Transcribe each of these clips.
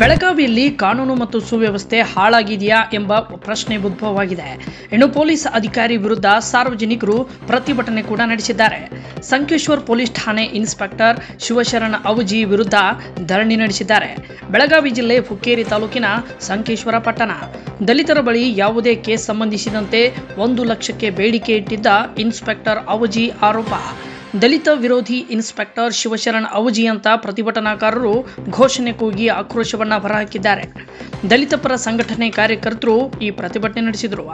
ಬೆಳಗಾವಿಯಲ್ಲಿ ಕಾನೂನು ಮತ್ತು ಸುವ್ಯವಸ್ಥೆ ಹಾಳಾಗಿದೆಯಾ ಎಂಬ ಪ್ರಶ್ನೆ ಉದ್ಭವವಾಗಿದೆ. ಇನ್ನು ಪೊಲೀಸ್ ಅಧಿಕಾರಿ ವಿರುದ್ಧ ಸಾರ್ವಜನಿಕರು ಪ್ರತಿಭಟನೆ ಕೂಡ ನಡೆಸಿದ್ದಾರೆ. ಸಂಕೇಶ್ವರ್ ಪೊಲೀಸ್ ಠಾಣೆ ಇನ್ಸ್ಪೆಕ್ಟರ್ ಶಿವಶರಣ ಅವಜಿ ವಿರುದ್ಧ ಧರಣಿ ನಡೆಸಿದ್ದಾರೆ. ಬೆಳಗಾವಿ ಜಿಲ್ಲೆ ಹುಕ್ಕೇರಿ ತಾಲೂಕಿನ ಸಂಕೇಶ್ವರ ಪಟ್ಟಣ. ದಲಿತರ ಬಳಿ ಯಾವುದೇ ಕೇಸ್ ಸಂಬಂಧಿಸಿದಂತೆ ಒಂದು ಲಕ್ಷಕ್ಕೆ ಬೇಡಿಕೆ ಇಟ್ಟಿದ್ದ ಇನ್ಸ್ಪೆಕ್ಟರ್ ಅವಜಿ ಆರೋಪ. ದಲಿತ ವಿರೋಧಿ ಇನ್ಸ್ಪೆಕ್ಟರ್ ಶಿವಶರಣ್ ಅವಜಿ ಅಂತ ಪ್ರತಿಭಟನಾಕಾರರು ಘೋಷಣೆ ಕೂಗಿ ಆಕ್ರೋಶವನ್ನ ಹೊರಹಾಕಿದ್ದಾರೆ. ದಲಿತ ಪರ ಸಂಘಟನೆ ಕಾರ್ಯಕರ್ತರು ಈ ಪ್ರತಿಭಟನೆ ನಡೆಸಿದರು.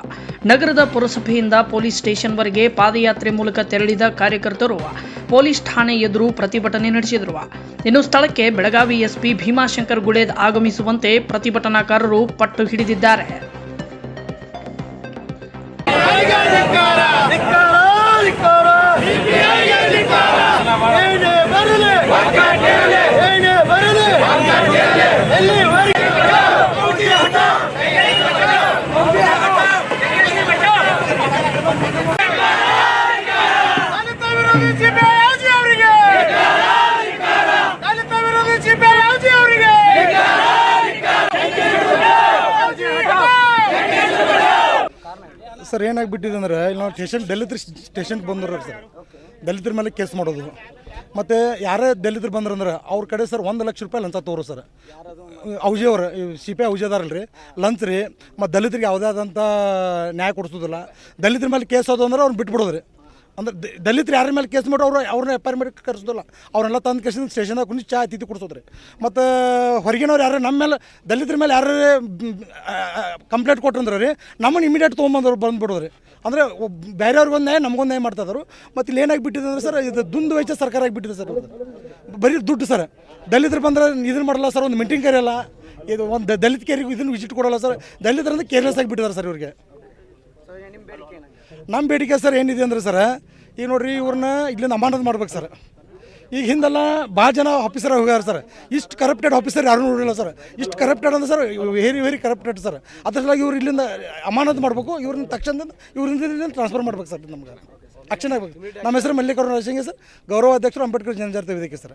ನಗರದ ಪುರಸಭೆಯಿಂದ ಪೊಲೀಸ್ ಸ್ಟೇಷನ್ವರೆಗೆ ಪಾದಯಾತ್ರೆ ಮೂಲಕ ತೆರಳಿದ ಕಾರ್ಯಕರ್ತರು ಪೊಲೀಸ್ ಠಾಣೆ ಎದುರು ಪ್ರತಿಭಟನೆ ನಡೆಸಿದರು. ಇನ್ನು ಸ್ಥಳಕ್ಕೆ ಬೆಳಗಾವಿ ಎಸ್ಪಿ ಭೀಮಾಶಂಕರ್ ಗುಳೇದ್ ಆಗಮಿಸುವಂತೆ ಪ್ರತಿಭಟನಾಕಾರರು ಪಟ್ಟು ಹಿಡಿದಿದ್ದಾರೆ. ಸರ್, ಏನಾಗ್ಬಿಟ್ಟಿದೆ ಅಂದ್ರೆ, ಇಲ್ಲಿ ನಾವು ಸ್ಟೇಷನ್, ದಲಿತರ ಸ್ಟೇಷನ್ಗೆ ಬಂದ್ರು ಸರ್. ದಲಿತ್ರ ಮೇಲೆ ಕೇಸ್ ಮಾಡೋದು. ಮತ್ತು ಯಾರೇ ದಲಿತರು ಬಂದ್ರಂದ್ರೆ ಅವ್ರ ಕಡೆ ಸರ್ ಒಂದು ಲಕ್ಷ ರೂಪಾಯಿ ಲಂಚ ತೋರು ಸರ್. ಔಜೆ ಅವ್ರು ಸಿ ಪಿ ಐ ಔಜಿ ಅದಾರಲ್ರಿ ಲಂಚ್ ರೀ, ಮತ್ತು ದಲಿತರಿಗೆ ಯಾವುದೇ ಆದಂಥ ನ್ಯಾಯ ಕೊಡಿಸೋದಿಲ್ಲ. ದಲಿತ್ರ ಮೇಲೆ ಕೇಸ್ ಹೋದು ಅಂದ್ರೆ ಅವ್ರು ಬಿಟ್ಬಿಡೋದು ರೀ. ಅಂದ್ರೆ ದಲಿತರು ಯಾರ ಮೇಲೆ ಕೇಸ್ ಮಾಡೋರು ಅವ್ರು, ಅವ್ರನ್ನ ಎಫ್ ಐ ಆರ್ ಮಾಡಿ ಕರೆಸೋದಿಲ್ಲ. ಅವ್ರನ್ನೆಲ್ಲ ತಂದು ಕೇಸಿಂದ ಸ್ಟೇಷನ್ದಾಗ ಕುಂದು ಚಾ ತಿದ್ದು ಕೊಡ್ಸೋದ್ರಿ. ಮತ್ತು, ಹೊರಗಿನವ್ರು ಯಾರು ನಮ್ಮ ಮೇಲೆ, ದಲಿತರ ಮೇಲೆ ಯಾರು ಕಂಪ್ಲೇಂಟ್ ಕೊಟ್ಟಂದ್ರೆ ರೀ ನಮ್ಮನ್ನು ಇಮಿಡಿಯೇಟ್ ತೊಗೊಂಬಂದವ್ರು ಬಂದ್ಬಿಡೋದ್ರಿ. ಅಂದರೆ ಬೇರೆಯವ್ರಿಗೊಂದು ನ್ಯಾಯ, ನಮಗೊಂದು ನ್ಯಾಯ ಮಾಡ್ತಾಯಿದ್ರು ಮತ್ತು ಇಲ್ಲಿ ಏನಾಗಿ ಬಿಟ್ಟಿದೆ ಅಂದ್ರೆ ಸರ್, ಇದು ದುಂದು ವೆಚ್ಚ ಸರ್ಕಾರ ಆಗಿಬಿಟ್ಟಿದೆ ಸರ್. ಬರೀ ದುಡ್ಡು ಸರ್. ದಲಿತರು ಬಂದ್ರೆ ಇದನ್ನು ಮಾಡಲ್ಲ ಸರ್, ಒಂದು ಮೀಟಿಂಗ್ ಕರೆಯಲ್ಲ ಇದು ಒಂದು ದಲಿತ ಕೇರಿಗೂ ಇದನ್ನು ವಿಸಿಟ್ ಕೊಡೋಲ್ಲ ಸರ್. ದಲಿತರಂದ್ರೆ ಕೇರ್ಲೆಸ್ ಆಗಿಬಿಟ್ಟಿದ್ದಾರೆ ಸರ್ ಇವ್ರಿಗೆ. ನಮ್ಮ ಬೇಡಿಕೆ ಸರ್ ಏನಿದೆ ಅಂದ್ರೆ ಸರ್ ಈಗ ನೋಡ್ರಿ ಇವ್ರನ್ನ ಇಲ್ಲಿಂದ ಅಮಾನತ್ ಮಾಡ್ಬೇಕು ಸರ್. ಈಗ ಹಿಂದೆಲ್ಲ ಭಾಳ ಜನ ಆಫೀಸರ್ ಹೋಗ್ಯಾರ ಸರ್. ಇಷ್ಟು ಕರಪ್ಟೆಡ್ ಆಫೀಸರ್ ಯಾರು ನೋಡಿಲ್ಲ ಸರ್. ಇಷ್ಟು ಕರಪ್ಟೆಡ್ ಅಂದ್ರೆ sir very very corrupted sir. ಅದ್ರ ಸಲುವಾಗಿ ಇವ್ರು ಇಲ್ಲಿಂದ ಅಮಾನತ್ ಮಾಡಬೇಕು, ಇವ್ರನ್ನ ತಕ್ಷಣದಿಂದ ಇವ್ರಿಂದ ಟ್ರಾನ್ಸ್ಫರ್ ಮಾಡ್ಬೇಕು ಸರ್ ನಮ್ಗೆ. ಆಕ್ಷನ್ ಆಗಬೇಕು ನಮ್ಮ ಹೆಸರು ಮಲ್ಲಿಕಾರ್ಜುನ ಸಿಂಗ್ ಸರ್. ಗೌರವ ಅಧ್ಯಕ್ಷರು ಅಂಬೇಡ್ಕರ್ ಜನಜಾತಿ ವೇದಿಕೆ ಸರ್.